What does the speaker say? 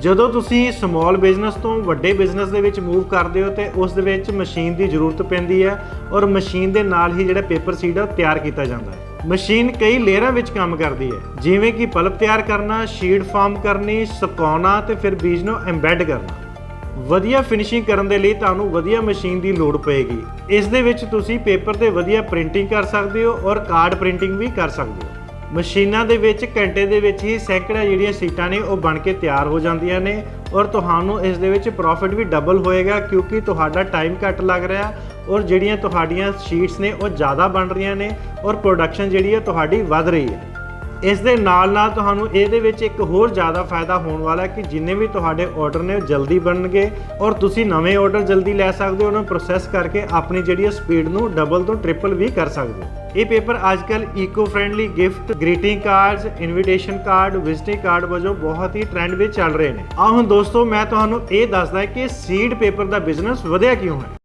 ਜਦੋਂ ਤੁਸੀਂ small business ਤੋਂ ਵੱਡੇ ਬਿਜ਼ਨਸ ਦੇ ਵਿੱਚ ਮੂਵ ਕਰਦੇ ਹੋ ਤੇ ਉਸ ਦੇ ਵਿੱਚ ਮਸ਼ੀਨ ਦੀ ਜ਼ਰੂਰਤ ਪੈਂਦੀ ਹੈ ਔਰ ਮਸ਼ੀਨ ਦੇ ਨਾਲ ਹੀ ਜਿਹੜਾ ਪੇਪਰ ਸੀਡ ਆ ਉਹ ਤਿਆਰ ਕੀਤਾ ਜਾਂਦਾ ਹੈ। ਮਸ਼ੀਨ ਕਈ ਲੇਅਰਾਂ ਵਿੱਚ ਕੰਮ ਕਰਦੀ ਹੈ, ਜਿਵੇਂ ਕਿ ਪਲਪ ਤਿਆਰ ਕਰਨਾ ਸ਼ੀਟ ਫਾਰਮ ਕਰਨੀ, ਸੁਕਾਉਣਾ ਤੇ ਫਿਰ ਬੀਜ ਨੂੰ ਐਮਬੈਡ ਕਰਨਾ। ਵਧੀਆ ਫਿਨਿਸ਼ਿੰਗ ਕਰਨ ਦੇ ਲਈ ਤੁਹਾਨੂੰ ਵਧੀਆ ਮਸ਼ੀਨ ਦੀ ਲੋੜ ਪਏਗੀ। ਇਸ ਦੇ ਵਿੱਚ ਤੁਸੀਂ ਪੇਪਰ ਤੇ ਵਧੀਆ ਪ੍ਰਿੰਟਿੰਗ ਕਰ ਸਕਦੇ ਹੋ ਔਰ ਕਾਰਡ ਪ੍ਰਿੰਟਿੰਗ ਵੀ ਕਰ ਸਕਦੇ ਹੋ। ਮਸ਼ੀਨਾਂ ਦੇ ਵਿੱਚ, ਘੰਟੇ ਦੇ ਵਿੱਚ ਹੀ ਸੈਂਕੜਾ ਜਿਹੜੀਆਂ ਸੀਟਾਂ ਨੇ ਉਹ ਬਣ ਕੇ ਤਿਆਰ ਹੋ ਜਾਂਦੀਆਂ ਨੇ ਔਰ ਤੁਹਾਨੂੰ ਇਸ ਦੇ ਵਿੱਚ ਪ੍ਰੋਫਿਟ ਵੀ ਡਬਲ ਹੋਏਗਾ ਕਿਉਂਕਿ ਤੁਹਾਡਾ ਟਾਈਮ ਘੱਟ ਲੱਗ ਰਿਹਾ ਔਰ ਜਿਹੜੀਆਂ ਤੁਹਾਡੀਆਂ ਸ਼ੀਟਸ ਨੇ ਉਹ ਜ਼ਿਆਦਾ ਬਣ ਰਹੀਆਂ ਨੇ ਔਰ ਪ੍ਰੋਡਕਸ਼ਨ ਜਿਹੜੀ ਹੈ ਤੁਹਾਡੀ ਵੱਧ ਰਹੀ ਹੈ। ਇਸ ਦੇ ਨਾਲ ਨਾਲ ਤੁਹਾਨੂੰ ਇਹਦੇ ਵਿੱਚ ਇੱਕ ਹੋਰ ਜ਼ਿਆਦਾ ਫਾਇਦਾ ਹੋਣ ਵਾਲਾ ਹੈ ਕਿ ਜਿੰਨੇ ਵੀ ਤੁਹਾਡੇ ਆਰਡਰ ਨੇ ਉਹ ਜਲਦੀ ਬਣਨਗੇ ਔਰ ਤੁਸੀਂ ਨਵੇਂ ਆਰਡਰ ਜਲਦੀ ਲੈ ਸਕਦੇ ਹੋ, ਉਹਨਾਂ ਨੂੰ ਪ੍ਰੋਸੈਸ ਕਰਕੇ ਆਪਣੀ ਜਿਹੜੀ ਸਪੀਡ ਨੂੰ ਡਬਲ ਤੋਂ ਟ੍ਰਿਪਲ ਵੀ ਕਰ ਸਕਦੇ ਹੋ। ਇਹ ਪੇਪਰ ਅੱਜਕੱਲ eco friendly gift greeting cards invitation card visiting card ਵਜੋਂ ਬਹੁਤ ਹੀ ਟ੍ਰੈਂਡ ਵਿੱਚ ਚੱਲ ਰਹੇ ਨੇ। ਆਹ ਹੁਣ ਦੋਸਤੋ, ਮੈਂ ਤੁਹਾਨੂੰ ਇਹ ਦੱਸਦਾ ਕਿ ਸੀਡ ਪੇਪਰ ਦਾ ਬਿਜ਼ਨਸ ਵਧਿਆ ਕਿਉਂ ਹੈ?